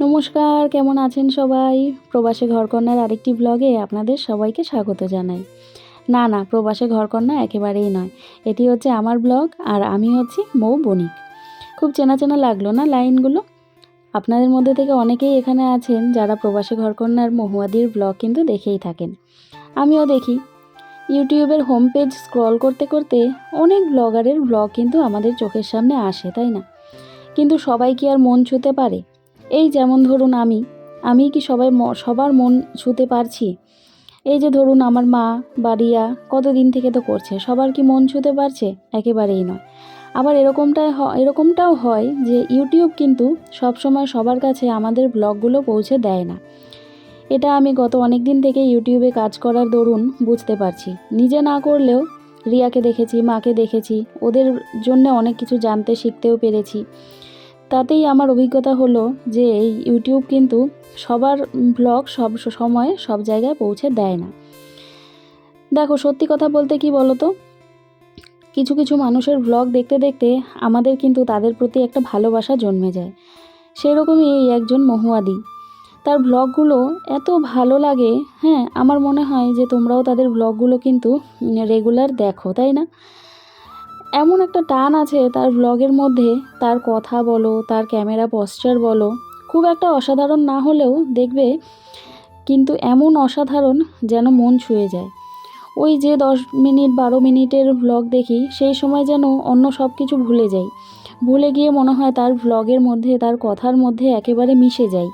নমস্কার, কেমন আছেন সবাই? প্রবাসে ঘরকন্যার আরেকটি ব্লগে আপনাদের সবাইকে স্বাগত জানাই। না না, প্রবাসে ঘরকন্যা একেবারেই নয়। এটি হচ্ছে আমার ব্লগ আর আমি হচ্ছি মৌ বণিক। খুব চেনা চেনা লাগল না লাইনগুলো? আপনাদের মধ্যে থেকে অনেকেই এখানে আছেন যারা প্রবাসী ঘরকন্যার মহুয়াদির ব্লগ কিন্তু দেখেই থাকেন। আমিও দেখি ইউটিউবের হোম পেজ স্ক্রল করতে করতে অনেক ব্লগারের ব্লগ কিন্তু আমাদের চোখের সামনে আসে, তাই না? কিন্তু সবাই কি আর মন ছুতে পারে? এই যেমন ধরুন আমি আমি কি সবাই সবার মন ছুতে পারছি? এই যে ধরুন আমার মা বা রিয়া কতদিন থেকে তো করছে, সবার কি মন ছুতে পারছে? একেবারেই নয়। আবার এরকমটাই এরকমটাও হয় যে ইউটিউব কিন্তু সবসময় সবার কাছে আমাদের ব্লগগুলো পৌঁছে দেয় না। এটা আমি গত অনেক দিন থেকে ইউটিউবে কাজ করার দরুন বুঝতে পারছি। নিজে না করলেও রিয়াকে দেখেছি, মাকে দেখেছি, ওদের জন্য অনেক কিছু জানতে শিখতেও পেরেছি। তাতেই আমার অভিজ্ঞতা হলো যে এই ইউটিউব কিন্তু সবার ব্লগ সব সময় সব জায়গায় পৌঁছে দেয় না। দেখো, সত্যি কথা বলতে কি বলো তো কিছু কিছু মানুষের ব্লগ দেখতে দেখতে আমাদের কিন্তু তাদের প্রতি একটা ভালোবাসা জন্মে যায়। সেরকমই এই একজন মহুয়াদি। তার ব্লগগুলো এত ভালো লাগে। হ্যাঁ আমার মনে হয় যে তোমরাও তাদের ব্লগগুলো কিন্তু রেগুলার দেখো, তাই না? এমন একটা টান আছে তার ব্লগের মধ্যে, তার কথা বলো, তার ক্যামেরা পশ্চার বলো। খুব একটা অসাধারণ না হলেও দেখবে কিন্তু এমন অসাধারণ যেন মন ছুঁয়ে যায়। ওই যে দশ মিনিট, বারো মিনিটের ব্লগ দেখি, সেই সময় যেন অন্য সব কিছু ভুলে যাই। ভুলে গিয়ে মনে হয় তার ব্লগের মধ্যে, তার কথার মধ্যে একেবারে মিশে যাই।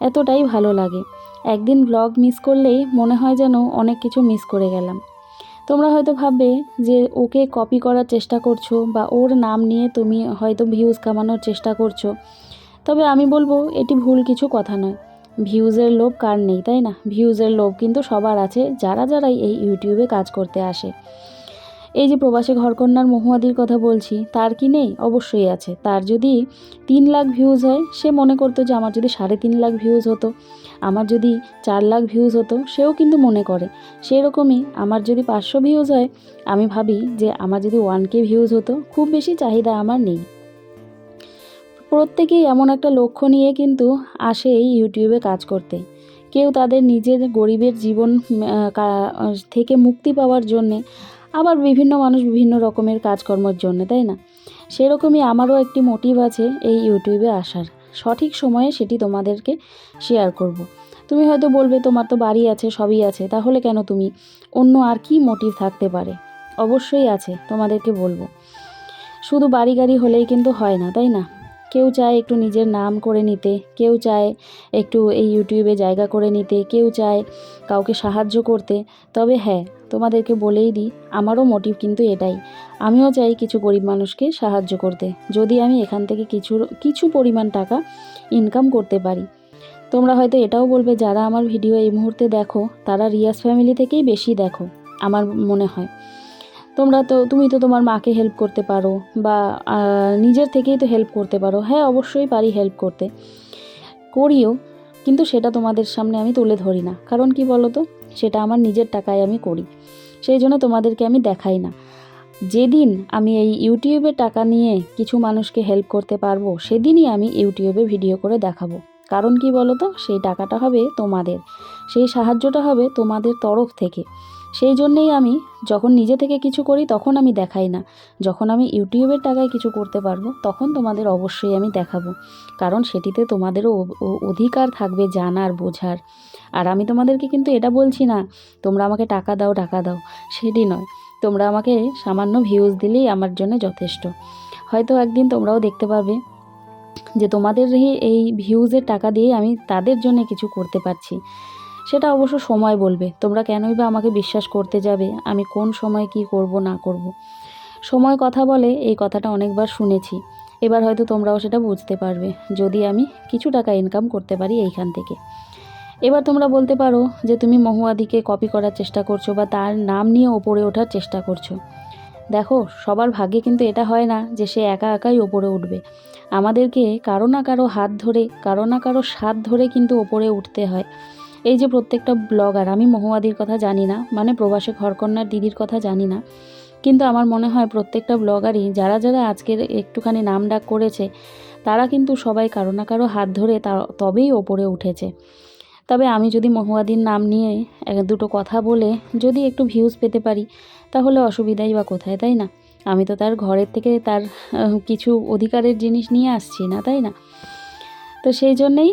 এতটাই ভালো লাগে। একদিন ব্লগ মিস করলেই মনে হয় যেন অনেক কিছু মিস করে গেলাম। তোমরা হয়তো ভাববে যে ওকে কপি করার চেষ্টা করছ বা ওর নাম নিয়ে তুমি হয়তো ভিউজ কামানোর চেষ্টা করছ। তবে আমি বলব, এটি ভুল কিছু কথা নয়। ভিউজের লোভ কার নেই, তাই না? ভিউজের লোভ কিন্তু সবার আছে, যারা যারাই এই ইউটিউবে কাজ করতে আসে। এই যে প্রবাসী ঘরকন্যার মহুয়াদির কথা বলছি, তার কি নেই? অবশ্যই আছে। তার যদি তিন লাখ ভিউজ হয়, সে মনে করতো যে আমার যদি সাড়ে তিন লাখ ভিউজ হতো, আমার যদি চার লাখ ভিউজ হতো, সেও কিন্তু মনে করে। সেরকমই আমার যদি পাঁচশো ভিউজ হয়, আমি ভাবি যে আমার যদি ওয়ান কে ভিউজ হতো, খুব বেশি চাহিদা আমার নেই। প্রত্যেকেই এমন একটা লক্ষ্য নিয়ে কিন্তু আসে এই ইউটিউবে কাজ করতে। কেউ তাদের নিজের গরিবের জীবন থেকে মুক্তি পাওয়ার জন্যে আবার বিভিন্ন মানুষ বিভিন্ন রকমের কাজকর্মের জন্য, তাই না? সেরকমই আমারও একটি মোটিভ আছে এই ইউটিউবে আসার। সঠিক সময়ে সেটি তোমাদেরকে শেয়ার করব। তুমি হয়তো বলবে, তোমার তো বাড়ি আছে, সবই আছে, তাহলে কেন তুমি? অন্য আর কি মোটিভ থাকতে পারে? অবশ্যই আছে, তোমাদেরকে বলব। শুধু বাড়ি গাড়ি হলেই কিন্তু হয় না, তাই না? কেউ চায় একটু নিজের নাম করে নিতে, কেউ চায় একটু এই ইউটিউবে জায়গা করে নিতে, কেউ চায় কাউকে সাহায্য করতে। তবে হ্যাঁ তোমাদেরকে বলেই দিই, আমারও মোটিভ কিন্তু এটাই। আমিও চাই কিছু গরিব মানুষকে সাহায্য করতে, যদি আমি এখান থেকে কিছু কিছু পরিমাণ টাকা ইনকাম করতে পারি। তোমরা হয়তো এটাও বলবে, যারা আমার ভিডিও এই মুহূর্তে দেখো, তারা রিয়াস ফ্যামিলি থেকেই বেশি দেখো, আমার মনে হয়। তোমরা তো, তুমি তো তোমার মাকে হেল্প করতে পারো বা নিজের থেকেই তো হেল্প করতে পারো। হ্যাঁ অবশ্যই পারি হেল্প করতে। করিও, কিন্তু সেটা তোমাদের সামনে আমি তুলে ধরি না। কারণ কি বলো তো সেটা আমার নিজের টাকায় আমি করি। সেই জন্য তোমাদেরকে আমি দেখাই না। যেদিন আমি এই ইউটিউবে টাকা নিয়ে কিছু মানুষকে হেল্প করতে পারব, সেদিনই আমি ইউটিউবে ভিডিও করে দেখাবো। কারণ কি বলো তো সেই টাকাটা হবে তোমাদের। সেই সাহায্যটা হবে তোমাদের তরফ থেকে। সেই জন্যেই আমি যখন নিজে থেকে কিছু করি তখন আমি দেখাই না। যখন আমি ইউটিউবের টাকায় কিছু করতে পারব তখন তোমাদের অবশ্যই আমি দেখাবো। কারণ সেটিতে তোমাদেরও অধিকার থাকবে জানার, বোঝার। আর আমি তোমাদেরকে কিন্তু এটা বলছি না, তোমরা আমাকে টাকা দাও টাকা দাও। সেটি নয়। তোমরা আমাকে সামান্য ভিউজ দিলেই আমার জন্য যথেষ্ট। হয়তো একদিন তোমরাও দেখতে পাবে যে তোমাদের এই ভিউজের টাকা দিয়ে আমি তাদের জন্য কিছু করতে পারছি। সেটা অবশ্য সময় বলবে। তোমরা কেনই বা আমাকে বিশ্বাস করতে যাবে? আমি কোন সময় কি করব, না করব। সময় কথা বলে, এই কথাটা অনেকবার শুনেছি। এবার হয়তো তোমরাও সেটা বুঝতে পারবে, যদি আমি কিছু টাকা ইনকাম করতে পারি এইখান থেকে। এবার তোমরা বলতে পারো যে তুমি মহুয়াদিকে কপি করার চেষ্টা করছ বা তার নাম নিয়ে ওপরে ওঠার চেষ্টা করছ। দেখো, সবার ভাগ্যে কিন্তু এটা হয় না যে সে একা একাই ওপরে উঠবে। আমাদেরকে কারও না কারও হাত ধরে, কারও না কারও স্বাদ ধরে কিন্তু ওপরে উঠতে হয়। এই যে প্রত্যেকটা ব্লগার, আমি মহুয়াদির কথা জানি না মানে প্রবাসে ঘরকন্যার দিদির কথা জানি না, কিন্তু আমার মনে হয় প্রত্যেকটা ব্লগারই, যারা যারা আজকের একটুখানি নাম ডাক করেছে, তারা কিন্তু সবাই কারও না কারও হাত ধরে তা, তবেই ওপরে উঠেছে। তবে আমি যদি মহুয়াদির নাম নিয়ে এক দুটো কথা বলে যদি একটু ভিউজ পেতে পারি, তাহলে অসুবিধাই বা কোথায়, তাই না? আমি তো তার ঘরের থেকে তার কিছু অধিকারের জিনিস নিয়ে আসছি না, তাই না? তো সেই জন্যেই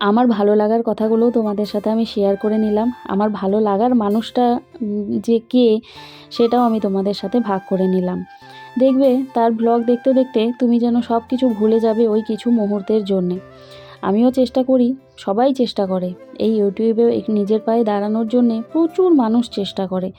আমার ভালো লাগার কথাগুলোও তোমাদের সাথে আমি শেয়ার করে নিলাম। আমার ভালো লাগার মানুষটা যে কে, সেটাও আমি তোমাদের সাথে ভাগ করে নিলাম। দেখবে, তার ব্লগ দেখতে দেখতে তুমি যেন সব কিছু ভুলে যাবে ওই কিছু মুহূর্তের জন্যে। আমিও চেষ্টা করি, সবাই চেষ্টা করে। এই ইউটিউবে নিজের পায়ে দাঁড়ানোর জন্যে প্রচুর মানুষ চেষ্টা করে।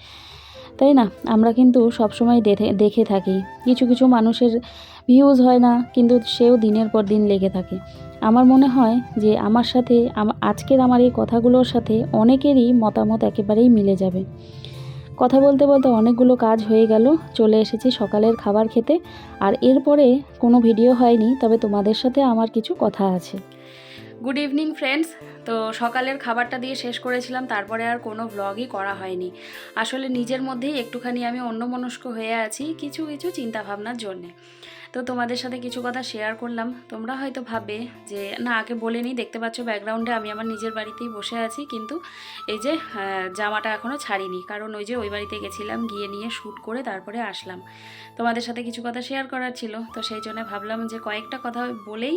তাই না? আমরা কিন্তু সবসময় দেখে দেখে থাকি। কিছু কিছু মানুষের ভিউজ হয় না, কিন্তু সেও দিনের পর দিন লেগে থাকে। আমার মনে হয় যে আমার সাথে আজকের আমার এই কথাগুলোর সাথে অনেকেরই মতামত একেবারেই মিলে যাবে। কথা বলতে বলতে অনেকগুলো কাজ হয়ে গেল, চলে এসেছি সকালের খাবার খেতে। আর এরপরে কোনো ভিডিও হয়নি, তবে তোমাদের সাথে আমার কিছু কথা আছে। গুড ইভিনিং ফ্রেন্ডস তো সকালের খাবারটা দিয়ে শেষ করেছিলাম, তারপরে আর কোনো ব্লগই করা হয়নি। আসলে নিজের মধ্যেই একটুখানি আমি অন্যমনস্ক হয়ে আছি কিছু কিছু চিন্তাভাবনার জন্যে। তো তোমাদের সাথে কিছু কথা শেয়ার করলাম। তোমরা হয়তো ভাববে যে, না, আগে বলে নিই, দেখতে পাচ্ছ ব্যাকগ্রাউন্ডে আমি আমার নিজের বাড়িতেই বসে আছি। কিন্তু এই যে জামাটা এখনও ছাড়িনি। কারণ ওই যে ওই বাড়িতে গেছিলাম, গিয়ে নিয়ে শ্যুট করে তারপরে আসলাম। তোমাদের সাথে কিছু কথা শেয়ার করার ছিল। তো সেই জন্য ভাবলাম যে, কয়েকটা কথা বলেই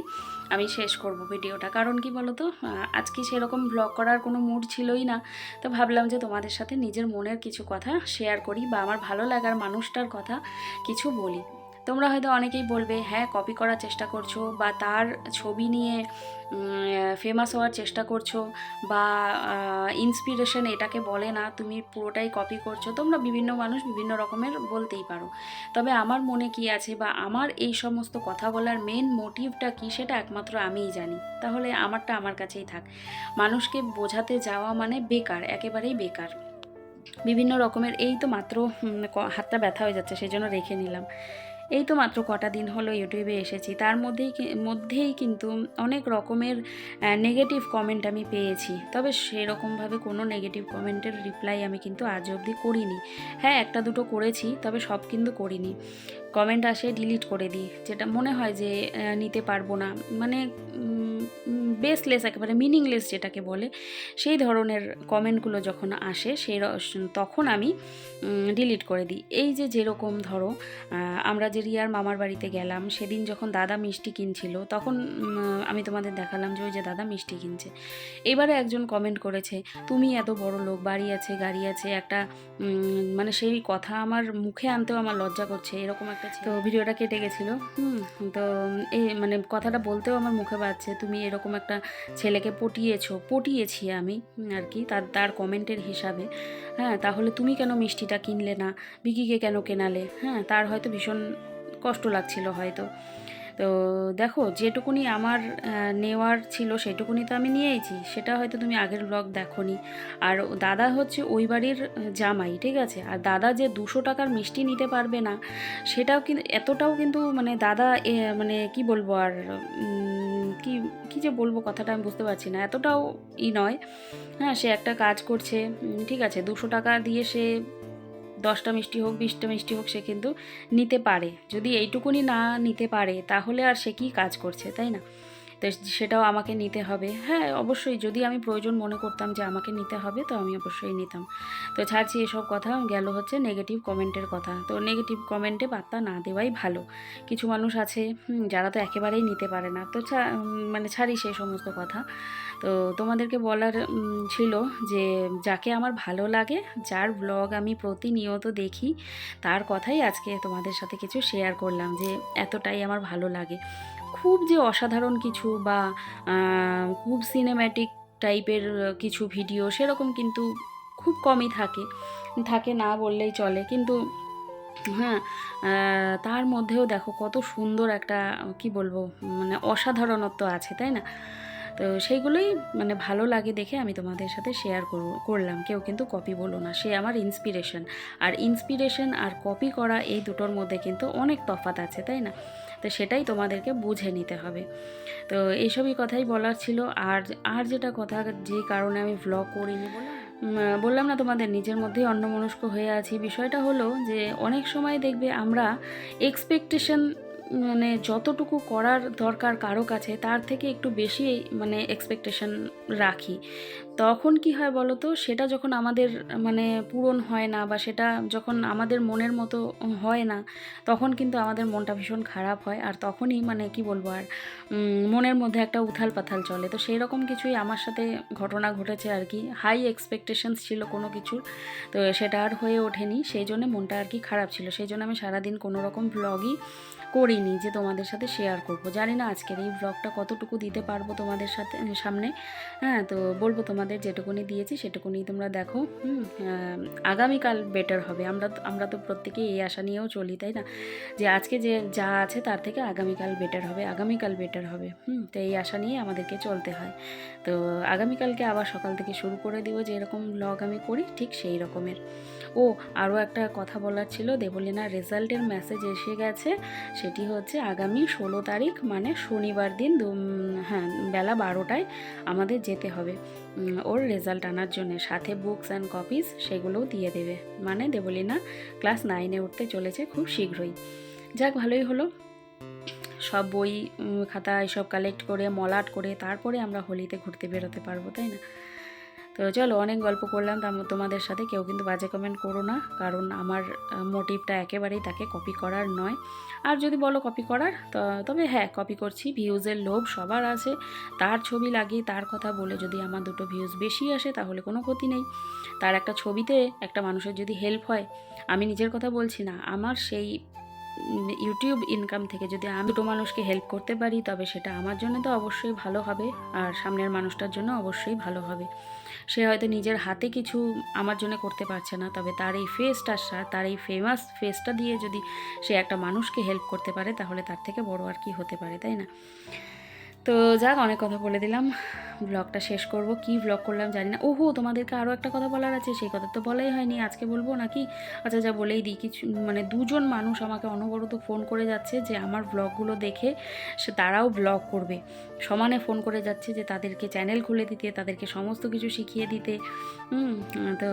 আমি শেষ করব ভিডিওটা। কারণ কি বলো তো আজকে সেরকম ব্লগ করার কোনো মুড ছিলই না। তো ভাবলাম যে, তোমাদের সাথে নিজের মনের কিছু কথা শেয়ার করি বা আমার ভালো লাগার মানুষটার কথা কিছু বলি। তোমরা হয়তো অনেকেই বলবে হ্যাঁ কপি করার চেষ্টা করছ বা তার ছবি নিয়ে ফেমাস হওয়ার চেষ্টা করছ বা ইন্সপিরেশন এটাকে বলে না, তুমি পুরোটাই কপি করছ। তোমরা বিভিন্ন মানুষ বিভিন্ন রকমের বলতেই পারো। তবে আমার মনে কি আছে বা আমার এই সমস্ত কথা বলার মেন মোটিভটা কি সেটা একমাত্র আমিই জানি। তাহলে আমারটা আমার কাছেই থাক। মানুষকে বোঝাতে যাওয়া মানে বেকার, একেবারেই বেকার। বিভিন্ন রকমের, এই তো মাত্র হাতটা ব্যথা হয়ে যাচ্ছে সেই জন্য রেখে নিলাম। এই তো মাত্র কটা দিন হলো ইউটিউবে এসেছি। তার মধ্যেই মধ্যেই কিন্তু অনেক রকমের নেগেটিভ কমেন্ট আমি পেয়েছি। তবে সেরকমভাবে কোনো নেগেটিভ কমেন্টের রিপ্লাই আমি কিন্তু আজ অবধি করিনি। হ্যাঁ একটা দুটো করেছি, তবে সব কিন্তু করিনি। কমেন্ট আসে ডিলিট করে দিই। যেটা মনে হয় যে নিতে পারব না। মানে বেসলেস একেবারে মিনিংলেস যেটাকে বলে সেই ধরনের কমেন্টগুলো যখন আসে সেই তখন আমি ডিলিট করে দিই। এই যে যেরকম ধরো আমরা যে রিয়ার মামার বাড়িতে গেলাম সেদিন যখন দাদা মিষ্টি কিনছিল তখন আমি তোমাদের দেখালাম যে ওই যে দাদা মিষ্টি কিনছে। এবারে একজন কমেন্ট করেছে তুমি এত বড় লোক বাড়ি আছে গাড়ি আছে একটা মানে সেই কথা আমার মুখে আনতেও আমার লজ্জা করছে। এরকম একটা। তো ভিডিওটা কেটে গেছিল। হুম তো এই মানে কথাটা বলতেও আমার মুখে বাজছে তুমি এরকম একটা ছেলেকে পটিয়েছো, পটিয়েছি আমি আর কি, তার তার কমেন্টের হিসাবে। হ্যাঁ তাহলে তুমি কেন মিষ্টিটা কিনলে না? বিকিকে কেন কেনালে? হ্যাঁ তার হয়তো ভীষণ কষ্ট লাগছিল হয়তো। তো দেখো, যেটুকুনি আমার নেওয়ার ছিল সেটুকুনি তো আমি নিয়েইছি সেটা হয়তো তুমি আগের ব্লগ দেখোনি। আর দাদা হচ্ছে ওই বাড়ির জামাই, ঠিক আছে? আর দাদা যে দুশো টাকার মিষ্টি নিতে পারবে না, সেটাও কিন্তু এতটাও কিন্তু মানে দাদা মানে কি বলব আর কি কি যে বলব কথাটা আমি বুঝতে পারছি না। এতটাও ই নয়। হ্যাঁ সে একটা কাজ করছে ঠিক আছে, দুশো টাকা দিয়ে সে দশটা মিষ্টি হোক, বিশটা মিষ্টি হোক, সে কিন্তু নিতে পারে। যদি এইটুকুনি না নিতে পারে, তাহলে আর সে কি কাজ করছে, তাই না? তো সেটাও আমাকে নিতে হবে। হ্যাঁ অবশ্যই যদি আমি প্রয়োজন মনে করতাম যে আমাকে নিতে হবে, তো আমি অবশ্যই নিতাম। তো ছাড়ছি এসব কথা, গেল হচ্ছে নেগেটিভ কমেন্টের কথা। তো নেগেটিভ কমেন্টে পাত্তা না দেওয়াই ভালো। কিছু মানুষ আছে যারা তো একেবারেই নিতে পারে না। তো মানে ছাড়ি সেই সমস্ত কথা। তো তোমাদেরকে বলার ছিল যে যাকে আমার ভালো লাগে, যার ব্লগ আমি প্রতিনিয়ত দেখি, তার কথাই আজকে তোমাদের সাথে কিছু শেয়ার করলাম যে এতটাই আমার ভালো লাগে। খুব যে অসাধারণ কিছু বা খুব সিনেম্যাটিক টাইপের কিছু ভিডিও সেরকম কিন্তু খুব কমই থাকে। থাকে না বললেই চলে। কিন্তু হ্যাঁ তার মধ্যেও দেখো কত সুন্দর একটা, কি বলব মানে অসাধারণত্ব আছে, তাই না? তো সেইগুলোই মানে ভালো লাগে দেখে আমি তোমাদের সাথে শেয়ার করলাম। কেউ কিন্তু কপি বলো না, সে আমার ইন্সপিরেশন আর ইন্সপিরেশন আর কপি করা এই দুটোর মধ্যে কিন্তু অনেক তফাৎ আছে, তাই না? তো সেটাই তোমাদেরকে বুঝে নিতে হবে। তো এইসবই কথাই বলার ছিল। আর আর যেটা কথা, যে কারণে আমি ভ্লগ করিনি বলে বললাম না তোমাদের, নিজের মধ্যেই অন্যমনস্ক হয়ে আছি। বিষয়টা হলো যে অনেক সময় দেখবে আমরা এক্সপেকটেশন মানে যতটুকু করার দরকার কারও কাছে, তার থেকে একটু বেশি মানে এক্সপেকটেশন রাখি। তখন কি হয় বলো তো সেটা যখন আমাদের মানে পূরণ হয় না বা সেটা যখন আমাদের মনের মতো হয় না, তখন কিন্তু আমাদের মনটা ভীষণ খারাপ হয়। আর তখনই মানে কি বলব আর মনের মধ্যে একটা উথাল পাথাল চলে। তো সেই রকম কিছুই আমার সাথে ঘটনা ঘটেছে আর কি। হাই এক্সপেকটেশনস ছিল কোনো কিছুর, তো সেটা আর হয়ে ওঠেনি। সেই জন্য মনটা আর কি খারাপ ছিল। সেই জন্য আমি সারাদিন কোনো রকম ভ্লগই করিনি যে তোমাদের সাথে শেয়ার করব। জানি না আজকের এই ব্লগটা কতটুকু দিতে পারব তোমাদের সাথে সামনে। হ্যাঁ তো বলব তোমাদের যেটুকুনি দিয়েছি সেটুকুনি তোমরা দেখো আগামীকাল বেটার হবে। আমরা আমরা তো প্রত্যেকেই এই আশা নিয়েও চলি, তাই না? যে আজকে যে যা আছে তার থেকে আগামীকাল বেটার হবে, আগামীকাল বেটার হবে, হুম, তো এই আশা নিয়ে আমাদেরকে চলতে হয়। তো আগামীকালকে আবার সকাল থেকে শুরু করে দিব যে এরকম ব্লগ আমি করি, ঠিক সেই রকমের। ও, আরও একটা কথা বলার ছিল দেবলিনার রেজাল্টের মেসেজ এসে গেছে সেটি হচ্ছে আগামী ষোলো তারিখ মানে শনিবার দিন হ্যাঁ বেলা বারোটায় আমাদের যেতে হবে। ওর রেজাল্ট আনার জন্য সাথে বুকস অ্যান্ড কপিস সেগুলোও দিয়ে দেবে। মানে দেবলিনা ক্লাস নাইনে উঠতে চলেছে খুব শীঘ্রই। যাক, ভালোই হলো। সব বই খাতা, এসব কালেক্ট করে, মলাট করে তারপরে আমরা হোলিতে ঘুরতে বেরোতে পারব, তাই না? তো চলো অনেক গল্প করলাম তাম- তোমাদের সাথে কেউ কিন্তু বাজে কমেন্ট করো না, কারণ আমার মোটিভটা একেবারেই তাকে কপি করার নয়। আর যদি বলো কপি করার তবে হ্যাঁ কপি করছি। ভিউজের লোভ সবার আছে। তার ছবি লাগিয়ে তার কথা বলে যদি আমার দুটো ভিউজ বেশি আসে, তাহলে কোনো ক্ষতি নেই। তার একটা ছবিতে একটা মানুষের যদি হেল্প হয়, আমি নিজের কথা বলছি না, আমার সেই ইউটিউব ইনকাম থেকে যদি আমি দুটো মানুষকে হেল্প করতে পারি, তবে সেটা আমার জন্য তো অবশ্যই ভালো হবে, আর সামনের মানুষটার জন্য অবশ্যই ভালো হবে। সে হয়তো নিজের হাতে কিছু আমার জন্য করতে পারছে না, তবে তার এই ফেসটার ফেসটা তার এই ফেমাস ফেসটা দিয়ে যদি সে একটা মানুষকে হেল্প করতে পারে, তাহলে তার থেকে বড় আর কি হতে পারে, তাই না? তো যাক, অনেক কথা বলে দিলাম। ব্লগটা শেষ করব। কি ব্লগ করলাম জানি না। ওহো, তোমাদেরকে আরও একটা কথা বলার আছে? সেই কথা তো বলাই হয়নি। আজকে বলব নাকি? আচ্ছা যা বলেই দিই। কিছু মানে দুজন মানুষ আমাকে অনবরত ফোন করে যাচ্ছে যে আমার ব্লগগুলো দেখে সে, তারাও ব্লগ করবে। সমানে ফোন করে যাচ্ছে যে তাদেরকে চ্যানেল খুলে দিতে, তাদেরকে সমস্ত কিছু শিখিয়ে দিতে। তো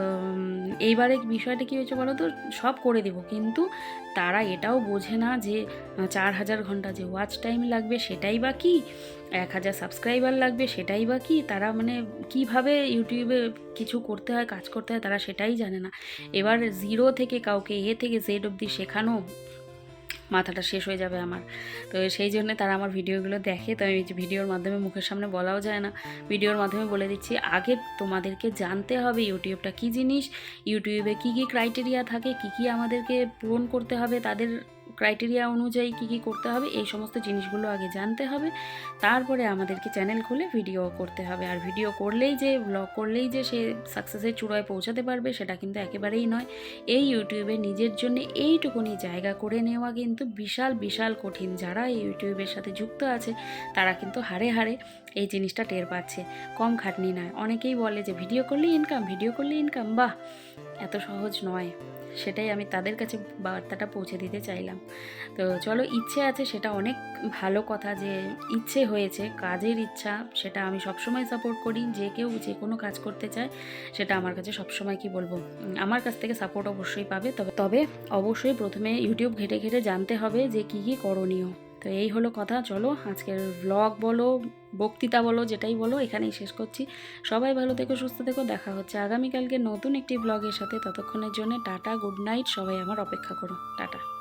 এইবারে বিষয়টা কী হয়েছে বলো তো? সব করে দেবো। কিন্তু তারা এটাও বোঝে না যে চার হাজার ঘণ্টা যে ওয়াচ টাইম লাগবে সেটাই বা কি? এক হাজার সাবস্ক্রাইবার লাগবে সেটাই বা কি? তারা মানে কীভাবে ইউটিউবে কিছু করতে হয়, কাজ করতে হয়, তারা সেটাই জানে না। এবার জিরো থেকে কাউকে এ থেকে জেড অবধি শেখানো মাথাটা শেষ হয়ে যাবে আমার। তো সেই জন্য তারা আমার ভিডিওগুলো দেখে, তো আমি ভিডিওর মাধ্যমে মুখের সামনে বলাও যায় না। ভিডিওর মাধ্যমে বলে দিচ্ছি, আগে তোমাদেরকে জানতে হবে ইউটিউবটা কী জিনিস, ইউটিউবে কী কী ক্রাইটেরিয়া থাকে, কী কী আমাদেরকে পূরণ করতে হবে, তাদের ক্রাইটেরিয়া অনুযায়ী কী কী করতে হবে, এই সমস্ত জিনিসগুলো আগে জানতে হবে। তারপরে আমাদেরকে চ্যানেল খুলে ভিডিও করতে হবে। আর ভিডিও করলেই যে ব্লগ করলেই যে সে সাকসেসের চূড়ায় পৌঁছাতে পারবে, সেটা কিন্তু একেবারেই নয়। এই ইউটিউবে নিজের জন্য এইটুকুনি জায়গা করে নেওয়া কিন্তু বিশাল বিশাল কঠিন। যারা এই ইউটিউবের সাথে যুক্ত আছে, তারা কিন্তু হারে হারে এই জিনিসটা টের পাচ্ছে। কম খাটনি নয়। অনেকেই বলে যে, ভিডিও করলেই ইনকাম ভিডিও করলেই ইনকাম বাহ! এত সহজ নয়। সেটাই আমি তাদের কাছে বার্তাটা পৌঁছে দিতে চাইলাম। তো চলো, ইচ্ছে আছে সেটা অনেক ভালো কথা যে ইচ্ছে হয়েছে, কাজের ইচ্ছা, সেটা আমি সবসময় সাপোর্ট করি। যে কেউ যে কোনো কাজ করতে চায়, সেটা আমার কাছে সবসময় কি বলব আমার কাছ থেকে সাপোর্ট অবশ্যই পাবে। তবে তবে অবশ্যই প্রথমে ইউটিউব ঘেটে ঘেটে জানতে হবে যে কী কী করণীয়। তো এই হলো কথা, চলো আজকের ব্লগ বলো, বক্তৃতা বলো, যেটাই বলো, এখানেই শেষ করছি। সবাই ভালো থেকো, সুস্থ থেকো, দেখা হচ্ছে আগামীকালকে নতুন একটি ব্লগের সাথে। ততক্ষণের জন্য টাটা গুড নাইট সবাই আমার অপেক্ষা করো। টাটা।